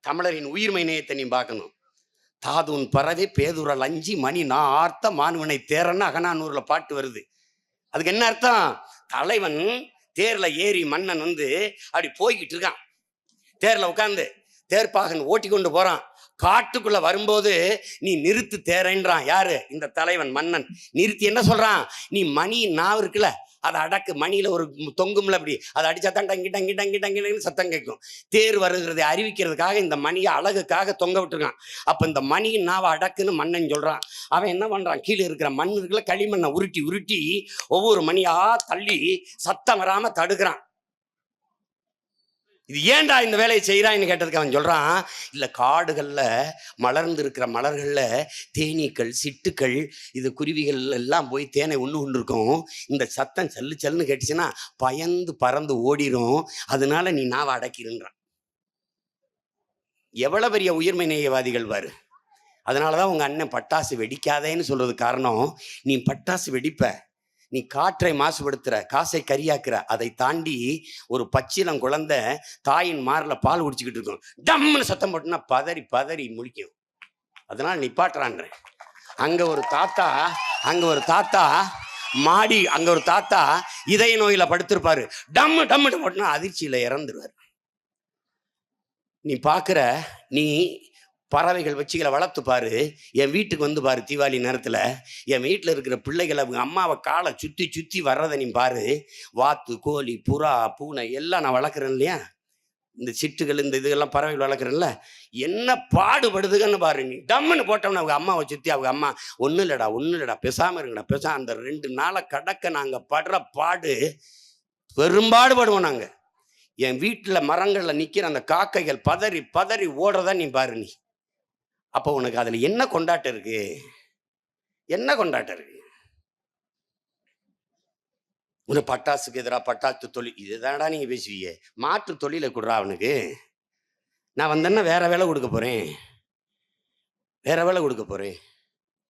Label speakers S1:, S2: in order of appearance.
S1: தமிழரின் உயிர்மை நேயத்தை நீ பார்க்கணும். தாதுன் பறவை பேதுரல் அஞ்சு மணி நான் ஆர்த்த மானுவனை தேரன்னு அகனானூரில் பாட்டு வருது. அதுக்கு என்ன அர்த்தம்? தலைவன் தேர்ல ஏறி மன்னன் வந்து அப்படி போய்கிட்டு இருக்கான். தேர்ல உட்காந்து தேர்ப்பாகன் ஓட்டி கொண்டு போறான். காட்டுக்குள்ள வரும்போது நீ நிறுத்து தேரன்றான் யாரு? இந்த தலைவன் மன்னன். நிறுத்தி என்ன சொல்றான்? நீ மணி நான் இருக்குல்ல அதை அடக்கு. மணியில ஒரு தொங்கும்ல அப்படி. அதை அடிச்சா தான் டங்கி டங்கி டங்கி டங்கின்னு சத்தம் கேட்கும். தேர் வருகிறதை அறிவிக்கிறதுக்காக இந்த மணியை அழகுக்காக தொங்க விட்டுருக்கான். அப்ப இந்த மணியின் நாவை அடக்குன்னு மன்னன் சொல்றான். அவன் என்ன பண்றான்? கீழே இருக்கிற மண் இருக்குல்ல களிமண்ணை உருட்டி உருட்டி ஒவ்வொரு மணியா தள்ளி சத்தம் வராம தடுக்கிறான். இது ஏன்டா இந்த வேலையை செய்கிறான்னு கேட்டதுக்கு அவன் சொல்கிறான் இல்லை காடுகளில் மலர்ந்து இருக்கிற மலர்களில் தேனீக்கள் சிட்டுக்கள் இது குருவிகள் எல்லாம் போய் தேனை ஒன்று கொண்டு இருக்கும் இந்த சத்தம் சல்லு சல்லுன்னு கேட்டுச்சுன்னா பயந்து பறந்து ஓடிரும். அதனால நீ நாவை அடக்கிருன்றான். எவ்வளோ பெரிய உயிர்மை நேயவாதிகள் வாரு அதனால தான் உங்கள் அண்ணன் பட்டாசு வெடிக்காதேன்னு சொல்கிறது காரணம் நீ பட்டாசு வெடிப்ப. நீ காற்றை மாசுபடுத்துற காசை கரியாக்குற அதை தாண்டி ஒரு பச்சிலம் குழந்தை தாயின் மாரில் பால் குடிச்சுக்கிட்டு இருக்கும் டம்னு சத்தம் போட்டுனா பதறி பதறி முழிக்கும். அதனால நிப்பாட்டுறான்றேன் அங்க ஒரு தாத்தா அங்க ஒரு தாத்தா மாடி அங்க ஒரு தாத்தா இதய நோயில படுத்திருப்பாரு. டம்மு டம்முன்னு போட்டுனா அதிர்ச்சியில இறந்துருவார். நீ பார்க்குற நீ பறவைகள் வச்சுகளை வளர்த்து பாரு. என் வீட்டுக்கு வந்து பாரு தீபாவளி நேரத்தில். என் வீட்டில் இருக்கிற பிள்ளைகள் அவங்க அம்மாவை காலை சுற்றி சுற்றி வர்றதை நீ பாரு. வாத்து கோழி புறா பூனை எல்லாம் நான் வளர்க்குறேன் இல்லையா? இந்த சிட்டுகள் இந்த இதுகள்லாம் பறவைகள் வளர்க்குறேன்ல. என்ன பாடுபடுதுங்கன்னு பாரு நீ. டம்முன்னு போட்டோம்னா அவங்க அம்மாவை சுற்றி அவங்க அம்மா ஒன்றும் இல்லைடா ஒன்றும் இல்லைடா பேசாமல் இருங்கடா பேசா அந்த ரெண்டு நாளை கடக்க நாங்கள் படுற பாடு பெரும்பாடுபடுவோம் நாங்கள் என் வீட்டில் மரங்களில் நிற்கிற அந்த காக்கைகள் பதறி பதறி ஓடுறதா நீ பாரு நீ. அப்போ உனக்கு அதில் என்ன கொண்டாட்டம் இருக்கு? என்ன கொண்டாட்டம் இருக்கு? ஒரு பட்டாசுக்கு எதிராக பட்டாசு தொழில் இதுதான்டா நீங்கள் பேசுவீங்க. மாற்று தொழிலை கொடுறா அவனுக்கு. நான் வந்தேன்னா வேற வேலை கொடுக்க போறேன். வேற வேலை கொடுக்க போறேன்.